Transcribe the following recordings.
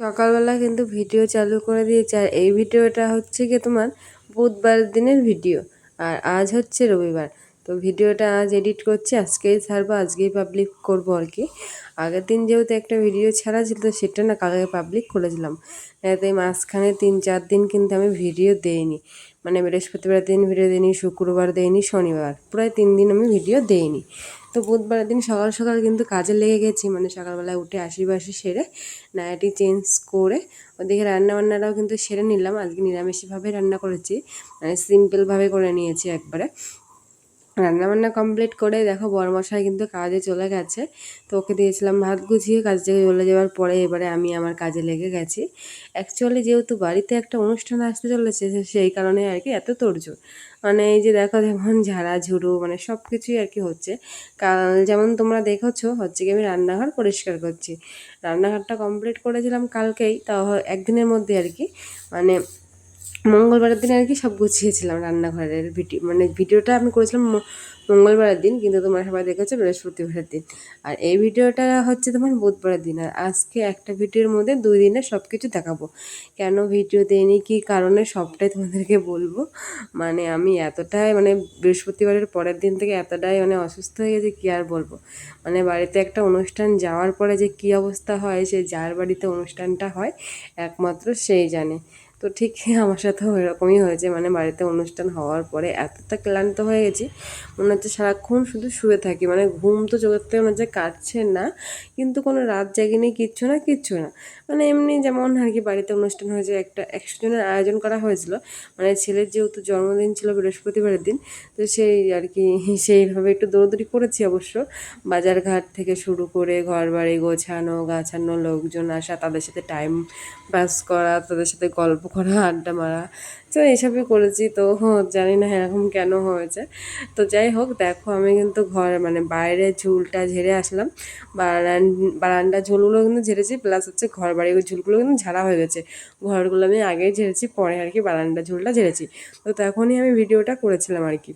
সকালবেলা কিন্তু ভিডিও চালু করে দিয়েছে। আর এই ভিডিওটা হচ্ছে কি তোমার বুধবার দিনের ভিডিও আর আজ হচ্ছে রবিবার। তো ভিডিওটা আজ এডিট করছি, আজকেই ছাড়বো, আজকেই পাবলিক করব আর কি। আগের দিন যেহেতু একটা ভিডিও ছাড়া ছিল, তো সেটা না কালকে পাবলিক করেছিলাম। এতে মাঝখানে তিন চার দিন কিন্তু আমি ভিডিও দেইনি। মানে বৃহস্পতিবার দিন, ভিডিও দিইনি, শুক্রবার দেইনি, শনিবার। প্রায় তিন দিন আমি ভিডিও দেইনি। তো বুধবার দিন সকাল সকাল কিন্তু কাজে লেগে গেছি মানে সকালবেলায় উঠে আশি বাসি সেরে নায়াটি চেঞ্জ করে ওদিকে রান্না বান্নাটাও কিন্তু সেরে নিলাম। আজকে নিরামিষভাবে রান্না করেছি মানে সিম্পলভাবে করে নিয়েছি একবারে। রান্নাবান্না কমপ্লিট করে দেখো বরমশাই কিন্তু কাজে চলে গেছে। তো ওকে দিয়েছিলাম ভাত গুছিয়ে কাজ থেকে চলে যাওয়ার পরে এবারে আমি আমার কাজে লেগে গেছি। অ্যাকচুয়ালি যেহেতু বাড়িতে একটা অনুষ্ঠান আসতে চলেছে সেই কারণে আর কি এত তোড়জোড় মানে এই যে দেখো যেমন ঝাড়া, ঝুড়ু মানে সব কিছুই আর কি হচ্ছে। কাল যেমন তোমরা দেখেছ, হচ্ছে কি আমি রান্নাঘর পরিষ্কার করছি। রান্নাঘরটা কমপ্লিট করেছিলাম কালকেই, তাও একদিনের মধ্যে আর কি। মানে মঙ্গলবারের দিন আর কি সব গুছিয়েছিলাম রান্নাঘরের ভিডিও মানে ভিডিওটা আমি করেছিলাম মঙ্গলবারের দিন, কিন্তু তোমরা সবাই দেখেছ বৃহস্পতিবারের দিন। আর এই ভিডিওটা হচ্ছে তোমার বুধবারের দিন, আর আজকে একটা ভিডিওর মধ্যে দুই দিনে সব কিছু দেখাবো। কেন ভিডিও দেয়নি কী কারণে, সবটাই তোমাদেরকে বলব। মানে আমি এতটাই মানে বৃহস্পতিবারের পরের দিন থেকে এতটাই মানে অসুস্থ হয়ে গেছে, কী আর বলব? মানে বাড়িতে একটা অনুষ্ঠান যাওয়ার পরে যে কী অবস্থা হয়, সে যার বাড়িতে অনুষ্ঠানটা হয়, একমাত্র সেই জানে। তো ঠিক আমার সাথেও এরকমই হয়েছে মানে বাড়িতে অনুষ্ঠান হওয়ার পরে এতটা ক্লান্ত হয়ে গেছি, মনে হচ্ছে সারাক্ষণ শুধু শুয়ে থাকি মানে ঘুম তো চোখের থেকে মনে হচ্ছে কাটছে না, কিন্তু কোনো রাত জাগিনি, কিচ্ছু না কিচ্ছু না। মানে এমনি যেমন আর কি বাড়িতে অনুষ্ঠান হয়েছে, একটা একশো জনের আয়োজন করা হয়েছিল মানে ছেলের যেহেতু জন্মদিন ছিল বৃহস্পতিবারের দিন, তো সেই আর কি সেইভাবে একটু দৌড়দৌড়ি করেছি অবশ্য বাজার ঘাট থেকে শুরু করে ঘর বাড়ি গোছানো, গাছানো, লোকজন আসা, তাদের সাথে টাইম পাস করা, তাদের সাথে গল্প করা আড্ডা মারা। তো এইসবই করেছি। তো জানি না এরকম কেন হয়েছে। তো যাই হোক, দেখো আমি কিন্তু ঘর মানে বাইরে ঝুলটা ঝেড়ে আসলাম। বারান, বারান্দা ঝুলগুলো কিন্তু ঝেড়েছি প্লাস হচ্ছে ঘর বাড়ির ঝুলগুলো কিন্তু ঝাড়া হয়ে গেছে। ঘরগুলো আমি আগেই ঝেড়েছি, পরে আর কি বারান্দা ঝুলটা ঝেড়েছি। তো তখনই আমি ভিডিওটা করেছিলাম আর কি।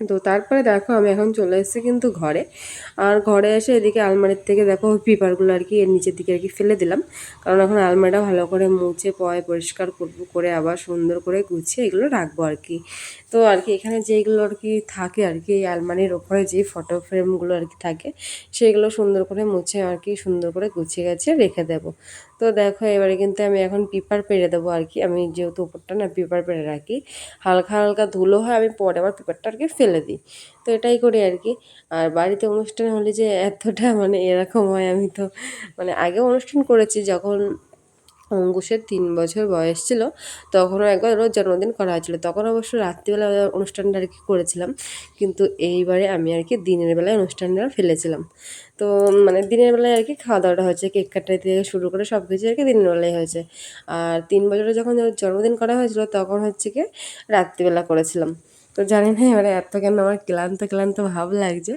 তো তারপরে দেখো আমি এখন চলে এসেছি কিন্তু ঘরে। আর ঘরে এসে এদিকে আলমারির থেকে দেখো পেপারগুলো আর কি এর নিচের দিকে আর কি ফেলে দিলাম। কারণ এখন আলমারিটা ভালো করে মুছে, পয়, পরিষ্কার করব, করে আবার সুন্দর করে গুছিয়ে এগুলো রাখব আর কি। তো আর কি এখানে যেগুলো আর কি থাকে আর কি এই আলমারির ওপরে যে ফটো ফ্রেমগুলো আর কি থাকে, সেগুলো সুন্দর করে মুছে আর কি সুন্দর করে গুছিয়ে গেছে রেখে দেবো। তো দেখো এবারে কিন্তু আমি এখন পেপার পেরে দেবো আর কি। আমি যেহেতু উপরটা না পেপার পেরে রাখি, হালকা হালকা ধুলো হয় আমি পরে আবার পেপারটা আর কি ফেলে দিই। তো এটাই করি আর কি আর বাড়িতে অনুষ্ঠান হলে যে এতটা মানে এরকম হয়, আমি তো মানে আগে অনুষ্ঠান করেছি, যখন অঙ্কুশের তিন বছর বয়স ছিল, তখনও একবার ওর জন্মদিন করা হয়েছিলো। তখন অবশ্য রাত্রিবেলা অনুষ্ঠানটা আর কি করেছিলাম, কিন্তু এইবারে আমি আর কি দিনের বেলায় অনুষ্ঠানটা ফেলেছিলাম। তো মানে দিনের বেলায় আর কি খাওয়া দাওয়াটা হয়েছে, কেক কাটাই থেকে শুরু করে সব কিছু আর কি দিনের বেলায় হয়েছে। আর তিন বছরে যখন জন্মদিন করা হয়েছিল, তখন হচ্ছে কি রাত্রিবেলা করেছিলাম। তো জানি না এবারে এত কেন আমার ক্লান্ত ক্লান্ত ভাব লাগছে।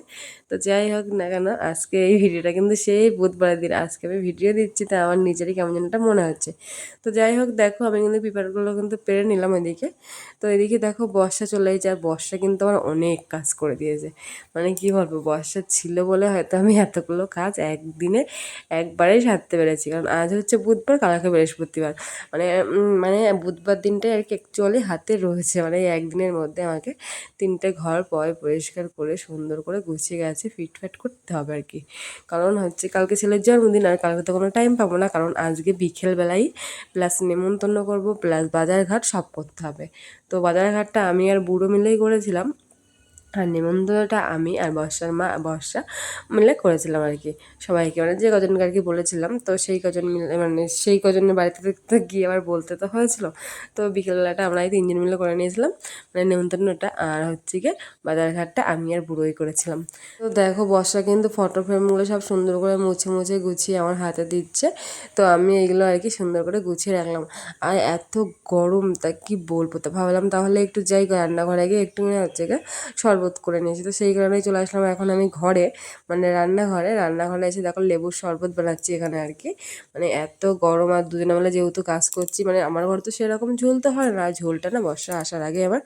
তো যাই হোক না কেন, আজকে এই ভিডিওটা কিন্তু সেই বুধবারের দিন, আজকে আমি ভিডিও দিচ্ছি, তা আমার নিজেরই কেমন যেনটা মনে হচ্ছে। তো যাই হোক, দেখো, আমি কিন্তু পেপারগুলো কিন্তু পেরে নিলাম এদিকে তো এদিকে দেখো, বর্ষা চলে এসেছে, আর বর্ষা কিন্তু আমার অনেক কাজ করে দিয়েছে। মানে কি বলব, বর্ষা ছিল বলে হয়তো আমি এতগুলো কাজ একদিনে একবারেই সারতে পেরেছি। কারণ আজ হচ্ছে বুধবার কালকে বৃহস্পতিবার। মানে মানে বুধবার দিনটাই আর কি অ্যাকচুয়ালি হাতে রয়েছে মানে একদিনের মধ্যে আমাকে তিনটে ঘর পয় পরিষ্কার করে, সুন্দর করে গুছিয়ে গেছে ফিটফাট করতে হবে আর কি। কারণ হচ্ছে কালকে ছেলের জন্মদিন আর কালকে তো কোনো টাইম পাবো না, কারণ আজকে বিকেলবেলাই প্লাস নেমন্তন্ন করব প্লাস বাজারঘাট সব করতে হবে। তো বাজারঘাটটা আমি আর বুড়ো মিলেই করেছিলাম আর নিমন্ত্রণটা আমি আর বর্ষার মা, বর্ষা মিলে করেছিলাম আর কি। সবাইকে মানে যে কজনকে আর কি বলেছিলাম, তো সেই কজন মিলে মানে সেই কজনের বাড়িতে তো গিয়ে আবার বলতে তো হয়েছিল। তো বিকেলবেলাটা আমরা এই তিনজন মিলে করে নিয়েছিলাম মানে নিমন্ত্রণটা আর হচ্ছে গিয়ে বাজারঘাটটা আমি আর বুড়োই করেছিলাম। তো দেখো বর্ষা কিন্তু ফটো ফ্রেমগুলো সব সুন্দর করে মুছে মুছে গুছিয়ে আমার হাতে দিচ্ছে। তো আমি এগুলো আর কি সুন্দর করে গুছিয়ে রাখলাম। আর এত গরম, তা কি বলব? তো ভাবলাম তাহলে একটু যাই, রান্নাঘরে গিয়ে একটু মানে হচ্ছে গিয়ে শরবত শরবত করে নিয়েছি। তো সেই কারণেই চলে আসলাম এখন আমি ঘরে মানে রান্নাঘরে। রান্নাঘরে এসে দেখো লেবুর শরবত বানাচ্ছি এখানে আর কি। মানে এত গরম আর দুজনে মিলে যেহেতু কাজ করছি মানে আমার ঘর তো সেরকম ঝোল তো হয় না। ঝোলটা না বর্ষা আসার আগে আমার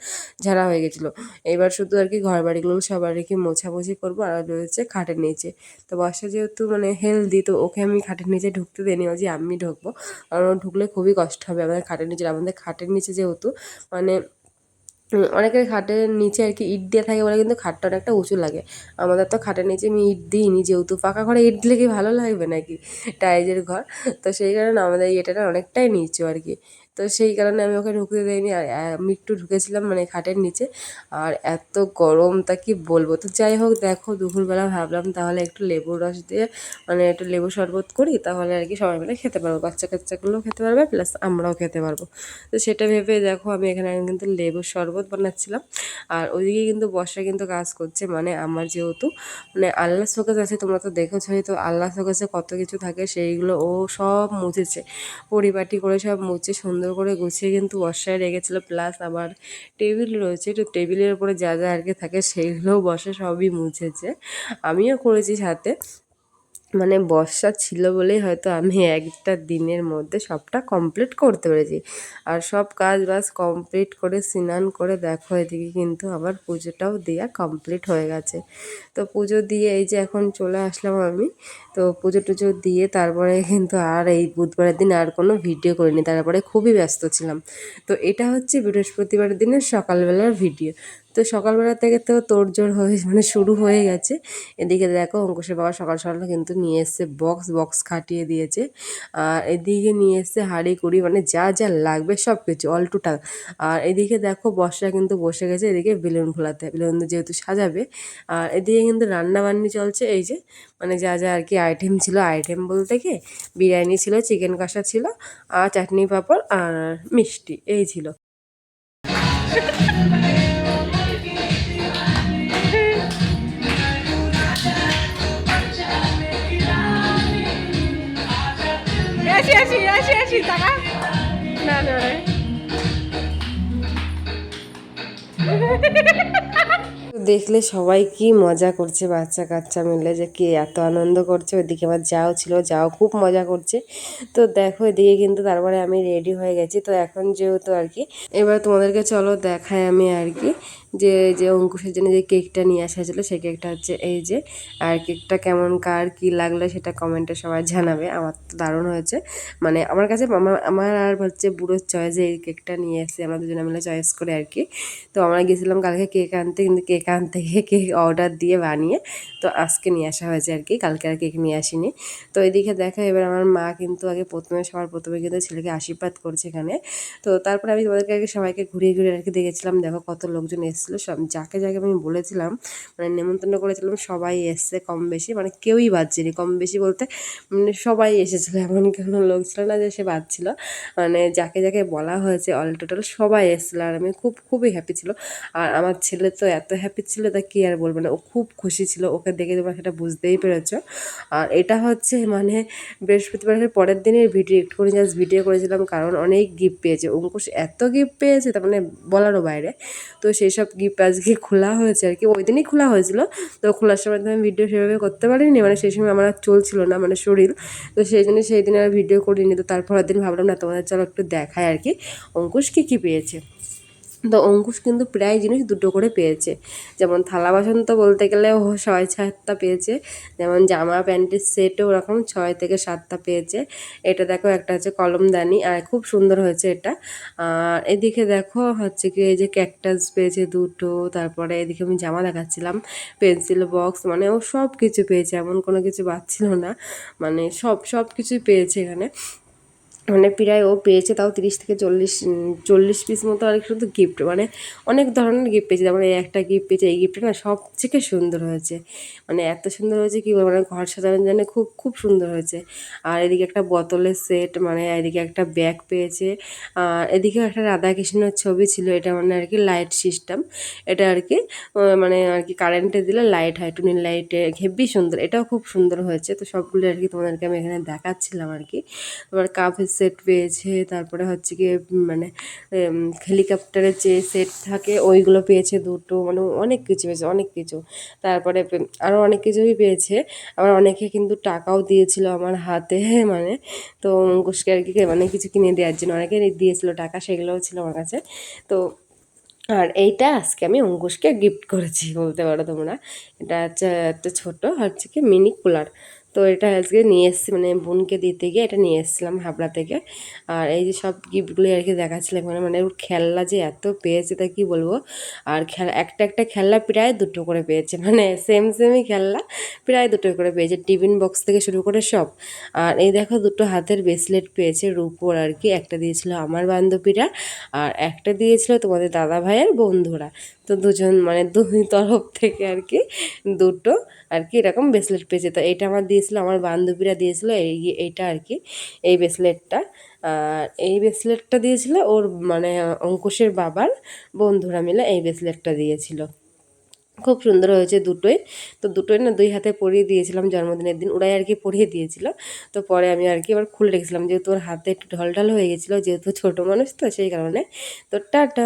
ঝাড়া হয়ে গেছিল। এবার শুধু আর কি ঘর বাড়িগুলো সব আর কি মোছামুছি করব আর রয়েছে খাটের নিচে। তো বর্ষা যেহেতু মানে হেলদি তো ওকে আমি খাটের নিচে ঢুকতে দিইনি যে আমি ঢুকবো। কারণ ঢুকলে খুবই কষ্ট হবে আমাদের খাটের নিচে। আমাদের খাটের নিচে যেহেতু মানে অনেকের খাটের নিচে আর কি ইট দিয়ে থাকে বলে কিন্তু খাটটা অনেকটা উঁচু লাগে। আমাদের তো খাটের নিচে আমি ইট দিইনি যেহেতু, পাকা ঘরে ইট দিলে কি ভালো লাগবে নাকি? টাইজের ঘর। তো সেই কারণে আমাদের ইয়েটা অনেকটাই নিচু আর কি। তো সেই কারণে আমি ওকে ঢুকতে দেয়নি আর আমি একটু ঢুকেছিলাম মানে খাটের নিচে। আর এত গরম, তা কি বলব? তো যাই হোক, দেখো, দুপুরবেলা ভাবলাম তাহলে একটু লেবুর রস দিয়ে মানে একটু লেবু শরবত করি, তাহলে আর কি সবাই মিলে খেতে পারব। বাচ্চা কাচ্চাগুলোও খেতে পারবে, প্লাস আমরাও খেতে পারব। তো সেটা ভেবে দেখো, আমি এখানে কিন্তু লেবুর শরবত বানাচ্ছিলাম। আর ওইদিকে কিন্তু বর্ষা কিন্তু কাজ করছে মানে আমার যেহেতু মানে আল্লাহ শোকেস আছে, তোমরা তো দেখেছোই, তো আল্লাহ শোকেসে কত কিছু থাকে, সেইগুলো ও সব মুছেছে। পরিপাটি করে সব মুছে, সুন্দর করে গুছিয়ে কিন্তু বসায় রেখেছিল প্লাস আমার টেবিল রয়েছে, তো টেবিলের উপরে যা যা আর কি থাকে সেইগুলোও বসে সবই মুছেছে। আমিও করেছি সাথে। মানে বর্ষা ছিল বলেই হয়তো আমি একটা দিনের মধ্যে সবটা কমপ্লিট করতে পেরেছি। আর সব কাজ বাজ কমপ্লিট করে, স্নান করে দেখো এদিকে কিন্তু আবার পুজোটাও দেওয়া কমপ্লিট হয়ে গেছে। তো পুজো দিয়ে এই যে এখন চলে আসলাম আমি। তো পুজো টুজো দিয়ে তারপরে কিন্তু আর এই বুধবারের দিন আর কোনো ভিডিও করিনি। তারপরে খুবই ব্যস্ত ছিলাম। তো এটা হচ্ছে বৃহস্পতিবার দিনের সকালবেলার ভিডিও তো সকালবেলা থেকে তো তোড়জোড় হয়ে মানে শুরু হয়ে গেছে। এদিকে দেখো অঙ্কুশের বাবা সকাল সকাল কিন্তু নিয়ে এসছে বক্স বক্স খাটিয়ে দিয়েছে। আর এদিকে নিয়ে এসছে হাঁড়ি, কুড়ি মানে যা যা লাগবে সব কিছু অল টোটাল আর এদিকে দেখো বর্ষা কিন্তু বসে গেছে এদিকে বেলুন ফোলাতে, বেলুন যেহেতু সাজাবে। আর এদিকে কিন্তু রান্না বান্নি চলছে, এই যে মানে যা যা আর কি আইটেম ছিল আইটেম বলতে কি, বিরিয়ানি ছিল চিকেন কষা ছিল, আর চাটনি পাঁপড় আর মিষ্টি, এই ছিল। না না না দেখলে সবাই কি মজা করছে বাচ্চা কাচ্চা মিলে যে কে এত আনন্দ করছে। ওইদিকে আমার যাও ছিল, যাও খুব মজা করছে। তো দেখো, এদিকে কিন্তু তারপরে আমি রেডি হয়ে গেছি। তো এখন যেহেতু আর কি, এবার তোমাদেরকে চলো দেখাই আমি আর কি যে যে অঙ্কুশের জন্য যে কেকটা নিয়ে আসা হয়েছিলো, সেই কেকটা হচ্ছে এই যে, আর কেকটা কেমন, কার কি লাগল সেটা কমেন্টে সবাই জানাবে। আমার তো দারুণ হয়েছে। মানে আমার কাছে, আমার আর হচ্ছে বুড়োর চয়েসে এই কেকটা নিয়ে এসেছি, আমরা দুজনে মিলে চয়েস করে আর কি। তো আমরা গেছিলাম কালকে কেক আনতে, কিন্তু কেক আনতে থেকে কেক অর্ডার দিয়ে বানিয়ে তো আজকে নিয়ে আসা হয়েছে আর কি। কালকে আর কেক নিয়ে আসিনি। তো এদিকে দেখা, এবার আমার মা কিন্তু আগে প্রথমে, সবার প্রথমে কিন্তু ছেলেকে আশীর্বাদ করছে এখানে। তো তারপরে আমি তোমাদেরকে আগে সবাইকে ঘুরিয়ে ঘুরিয়ে আর কি দেখেছিলাম। দেখো কত লোকজন এসেছিল, সব যাকে যাকে আমি বলেছিলাম মানে নেমন্তন্ন করেছিলাম, সবাই এসছে কম বেশি। মানে কেউই বাজছেনি কম বেশি বলতে মানে সবাই এসেছিল, এমন কোনো লোক ছিল না যে সে বাজছিল মানে যাকে যাকে বলা হয়েছে অল টোটাল সবাই এসেছিল। আর আমি খুব, খুবই হ্যাপি ছিল। আর আমার ছেলে তো এত হ্যাপি ছিল তা কি আর বলব না। ও খুব খুশি ছিল, ওকে দেখে তোমরা সেটা বুঝতেই পেরেছ। আর এটা হচ্ছে মানে বৃহস্পতিবারের পরের দিনের ভিডিও একটু করে জাস্ট ভিডিও করেছিলাম, কারণ অনেক গিফট পেয়েছে। অঙ্কুশ এত গিফট পেয়েছে, তার মানে বলারও বাইরে। তো সেই সব গিফট আজকে খোলা হয়েছে আর কি। ওই দিনই খোলা হয়েছিল, তো খোলার সময় তো আমি ভিডিও সেভাবে করতে পারিনি মানে সেই সময় আমার আর চলছিল না মানে শরীর। তো সেই জন্য সেই দিন আর ভিডিও করিনি, তো তারপরের দিন ভাবলাম, না তোমাদের চলো একটু দেখায় আর কি, অঙ্কুশ কী কী পেয়েছে। তো অঙ্কুশ কিন্তু প্রায় জিনিস দুটো করে পেয়েছে। যেমন থালা বাসন তো বলতে গেলে ও ছয় সাতটা পেয়েছে, যেমন জামা, প্যান্টের সেটও ওরকম ছয় থেকে সাতটা পেয়েছে। এটা দেখো একটা হচ্ছে কলমদানি, আর খুব সুন্দর হয়েছে এটা। আর এদিকে দেখো হচ্ছে কি এই যে ক্যাকটাস পেয়েছে দুটো, তারপরে এদিকে আমি জামা দেখাচ্ছিলাম পেন্সিল বক্স মানে ও সব কিছু পেয়েছে, এমন কোনো কিছু বাচ্ছিল না। মানে সব সব কিছুই পেয়েছে এখানে। মানে প্রায় ও পেয়েছে তাও তিরিশ থেকে চল্লিশ চল্লিশ পিস মতো আর শুধু গিফট মানে অনেক ধরনের গিফট পেয়েছে। যেমন এই একটা গিফট পেয়েছে, এই গিফটটা না সব থেকে সুন্দর হয়েছে। মানে এত সুন্দর হয়েছে কি মানে ঘর সাজানোর জন্য খুব খুব সুন্দর হয়েছে। আর এদিকে একটা বোতলের সেট মানে এদিকে একটা ব্যাগ পেয়েছে। আর এদিকেও একটা রাধাকৃষ্ণের ছবি ছিল, এটা মানে আর কি লাইট সিস্টেম এটা আর কি মানে আর কি কারেন্টে দিলে লাইট হয় টুনির লাইটে হেভি সুন্দর, এটাও খুব সুন্দর হয়েছে। তো সবগুলো আর কি তোমাদেরকে আমি এখানে দেখাচ্ছিলাম আর কি। তোমার কাপ সেট পেয়েছে, তারপরে হচ্ছে গিয়ে মানে হেলিকপ্টারের যে সেট থাকে ওইগুলো পেয়েছে দুটো মানে অনেক কিছু পেয়েছে, অনেক কিছু। তারপরে আরও অনেক কিছুই পেয়েছে। আবার অনেকে কিন্তু টাকাও দিয়েছিল আমার হাতে মানে তো অঙ্কুশকে আর কি মানে কিছু কিনে দেওয়ার জন্য। অনেকে দিয়েছিল টাকা, সেগুলোও ছিল আমার কাছে। তো, আর এইটা আজকে আমি অঙ্কুশকে গিফট করেছি, বলতে পারো তোমরা। এটা হচ্ছে, একটা ছোটো, হচ্ছে কি, মিনি কুলার। তো এটা আজকে নিয়ে এসেছি মানে বোনকে দিতে গিয়ে এটা নিয়ে এসেছিলাম হাবড়া থেকে। আর এই যে সব গিফটগুলি আর কি দেখাচ্ছিলাম মানে মানে ওর খেলনা যে এত পেয়েছে তা কি বলব? আর খেলা, একটা একটা খেলনা প্রায় দুটো করে পেয়েছে মানে সেম সেমই খেলনা প্রায় দুটো করে পেয়েছে, টিফিন বক্স থেকে শুরু করে সব। আর এই দেখো দুটো হাতের ব্রেসলেট পেয়েছে রূপোর আর কি, একটা দিয়েছিল আমার বান্ধবীরা আর একটা দিয়েছিল তোমাদের দাদা ভাইয়ের বন্ধুরা। তো দুজন মানে দুই তরফ থেকে আর কি দুটো আর কি এরকম ব্রেসলেট পেয়েছে। তো এটা আমার দিয়েছিল, আমার বান্ধবীরা দিয়েছিল এই, এইটা আর কি, এই ব্রেসলেটটা আর এই ব্রেসলেটটা দিয়েছিল ওর মানে অঙ্কুশের বাবার, বন্ধুরা মিলে এই ব্রেসলেটটা দিয়েছিল। খুব সুন্দর হয়েছে দুটোই। তো দুটোই না দুই হাতে পরিয়ে দিয়েছিলাম জন্মদিনের দিন, ওরাই আর কি পরিয়ে দিয়েছিল। তো পরে আমি আর কি আবার খুলে রেখেছিলাম, যেহেতু ওর হাতে একটু ঢলঢল হয়ে গেছিল, যেহেতু ছোটো মানুষ তো সেই কারণে। তো টাটা!